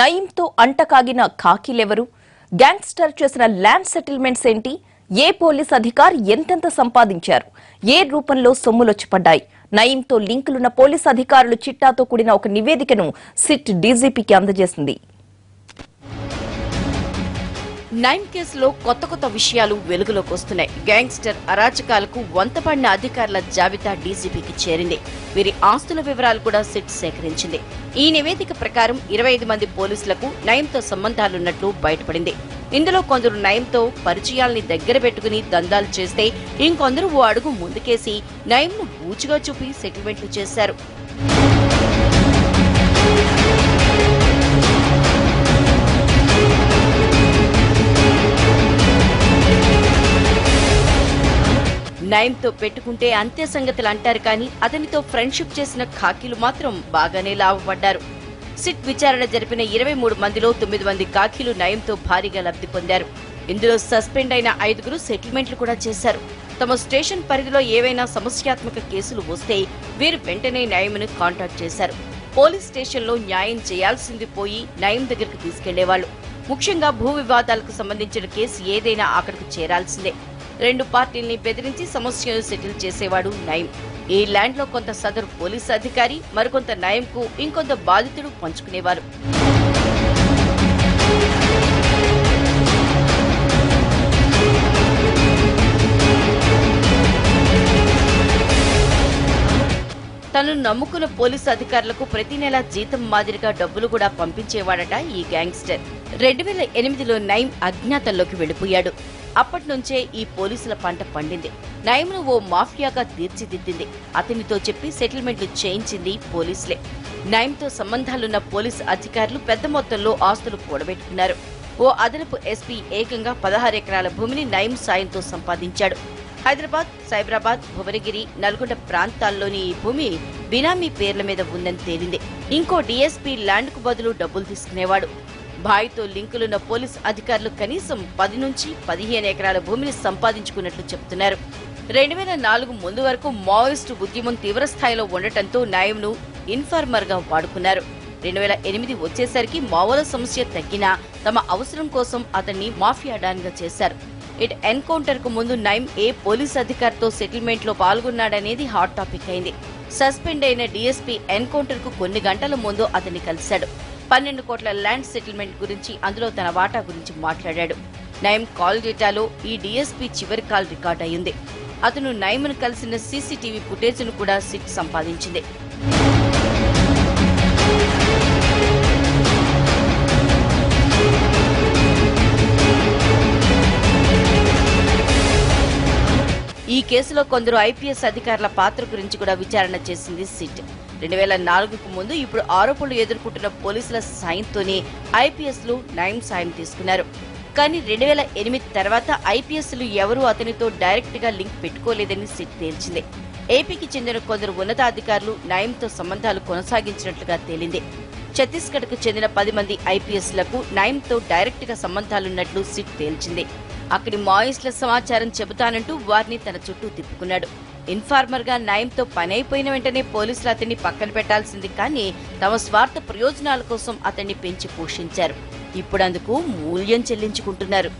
నయీంతో అంటకాగిన ఖాకీలెవరు గ్యాంగ్స్టర్ చేసిన ల్యాండ్ సెటిల్మెంట్స్ ఏంటి? ఏ పోలీస్ అధికారి ఎంతెంత సంపాదించారు? ఏ రూపంలో సొమ్ములొచ్చిపడ్డాయి నయీంతో లింకులున్న పోలీస్ అధికారులు చిట్టాతో కూడిన ఒక నివేదికను సిట్ డీజీపీకి అందజేసింది. నైన్ కేసులో కొత్త కొత్త విషయాలు వెలుగులోకి వస్తున్నాయి. గ్యాంగ్స్టర్ అరాచకాలకు వంతపడిన అధికారుల జాబితా డీజీపీకి చేరింది. వీరి ఆస్తుల వివరాలు కూడా సిట్ సేకరించింది. ఈ నివేదిక ప్రకారం ఇరవై ఐదు మంది పోలీసులకు నయంతో సంబంధాలున్నట్లు బయటపడింది. ఇందులో కొందరు నయంతో పరిచయాల్ని దగ్గర పెట్టుకుని దందాలు చేస్తే ఇంకొందరు ఓ అడుగు ముందుకేసి నయంను బూచిగా చూపి సెటిల్మెంట్లు చేశారు. నయంతో పెట్టుకుంటే అంత్య సంగతులు అంటారు కానీ అతనితో ఫ్రెండ్షిప్ చేసిన ఖాకీలు మాత్రం బాగానే లాభపడ్డారు సిట్ విచారణ జరిపిన ఇరవై మూడు మందిలో తొమ్మిది మంది ఖాకీలు నయంతో భారీగా లబ్ధి పొందారు. ఇందులో సస్పెండ్ అయిన ఐదుగురు సెటిల్మెంట్లు కూడా చేశారు. తమ స్టేషన్ పరిధిలో ఏవైనా సమస్యాత్మక కేసులు వస్తే వీరు వెంటనే న్యాయమును కాంటాక్ట్ చేశారు. పోలీస్ స్టేషన్లో న్యాయం చేయాల్సింది పోయి న్యాయం దగ్గరకు తీసుకెళ్ళేవాళ్ళు ముఖ్యంగా భూ వివాదాలకు సంబంధించిన కేసు ఏదైనా అక్కడికి చేరాల్సిందే. రెండు పార్టీల్ని బెదిరించి సమస్యను సెటిల్ చేసేవాడు నయం. ఈ ల్యాండ్లో కొంత సదరు పోలీసు అధికారి మరికొంత నయంకు ఇంకొంత బాధితుడు పంచుకునేవారు. తను నమ్ముకున్న పోలీసు అధికారులకు ప్రతి నెల జీతం మాదిరిగా డబ్బులు కూడా పంపించేవాడట ఈ గ్యాంగ్స్టర్. రెండు వేల ఎనిమిదిలో నైమ్ అజ్ఞాతంలోకి వెళ్ళిపోయాడు అప్పటి నుంచే ఈ పోలీసుల పంట పండింది. నయమ్ను ఓ మాఫియాగా తీర్చిదిద్దింది. అతనితో చెప్పి సెటిల్మెంట్లు చేయించింది పోలీసులే. నయంతో సంబంధాలున్న పోలీసు అధికారులు పెద్ద మొత్తంలో ఆస్తులు కూడబెట్టుకున్నారు. ఓ అదనపు ఎస్పీ ఏకంగా పదహారు ఎకరాల భూమిని నయం సాయంతో సంపాదించాడు. హైదరాబాద్ సైబరాబాద్ భువనగిరి నల్గొండ ప్రాంతాల్లోని ఈ భూమి బినామీ పేర్ల మీద ఉందని తేలింది. ఇంకో డీఎస్పీ ల్యాండ్కు బదులు డబ్బులు తీసుకునేవాడు. భాయ్తో లింకులున్న పోలీస్ అధికారులు కనీసం పది నుంచి పదిహేను ఎకరాల భూమిని సంపాదించుకున్నట్లు చెబుతున్నారు. రెండు వేల నాలుగు ముందు వరకు మావోయిస్టు ఉద్యమం తీవ్రస్థాయిలో ఉండటంతో న్యాయంను ఇన్ఫార్మర్గా వాడుకున్నారు. రెండు వేల ఎనిమిది వచ్చేసరికి మావోల సమస్య తగ్గినా తమ అవసరం కోసం అతన్ని మాఫియా డాన్గా చేశారు. ఇట్ ఎన్కౌంటర్కు ముందు నైమ్ ఏ పోలీస్ అధికారితో సెటిల్మెంట్లో పాల్గొన్నాడనేది హాట్ టాపిక్ అయింది. సస్పెండ్ అయిన డీఎస్పీ ఎన్కౌంటర్కు కొన్ని గంటల ముందు అతన్ని కలిశాడు. పన్నెండు కోట్ల ల్యాండ్ సెటిల్మెంట్ గురించి అందులో తన వాటా గురించి మాట్లాడాడు. నైమ్ కాల్ డేటాలో ఈ డీఎస్పీ చివరి కాల్ రికార్డ్ అయింది అతను నైమ్ను కలిసిన సీసీటీవీ ఫుటేజ్ను కూడా సిట్ సంపాదించింది. ఈ కేసులో కొందరు ఐపీఎస్ అధికారుల పాత్ర గురించి కూడా విచారణ చేసింది సిట్. రెండు వేల నాలుగుకు ముందు ఇప్పుడు ఆరోపణలు ఎదుర్కొంటున్న పోలీసుల సాయంతోనే ఐపీఎస్లు నయం సాయం తీసుకున్నారు. కానీ రెండు వేల ఎనిమిది తర్వాత ఐపీఎస్లు ఎవరూ అతనితో డైరెక్ట్గా లింక్ పెట్టుకోలేదని సిట్ తేల్చింది. ఏపీకి చెందిన కొందరు ఉన్నతాధికారులు నయంతో సంబంధాలు కొనసాగించినట్లుగా తేలింది. ఛత్తీస్గఢ్కు చెందిన పది మంది ఐపీఎస్లకు నయంతో డైరెక్ట్గా సంబంధాలున్నట్లు సిట్ తేల్చింది. అక్కడి మాయిస్ల సమాచారం చెబుతానంటూ వారిని తన చుట్టూ తిప్పుకున్నాడు. ఇన్ఫార్మర్గా నయంతో పని అయిపోయిన వెంటనే పోలీసులు అతన్ని పక్కన పెట్టాల్సింది కానీ తమ స్వార్థ ప్రయోజనాల కోసం అతన్ని పెంచి పోషించారు. ఇప్పుడు అందుకు మూల్యం చెల్లించుకుంటున్నారు.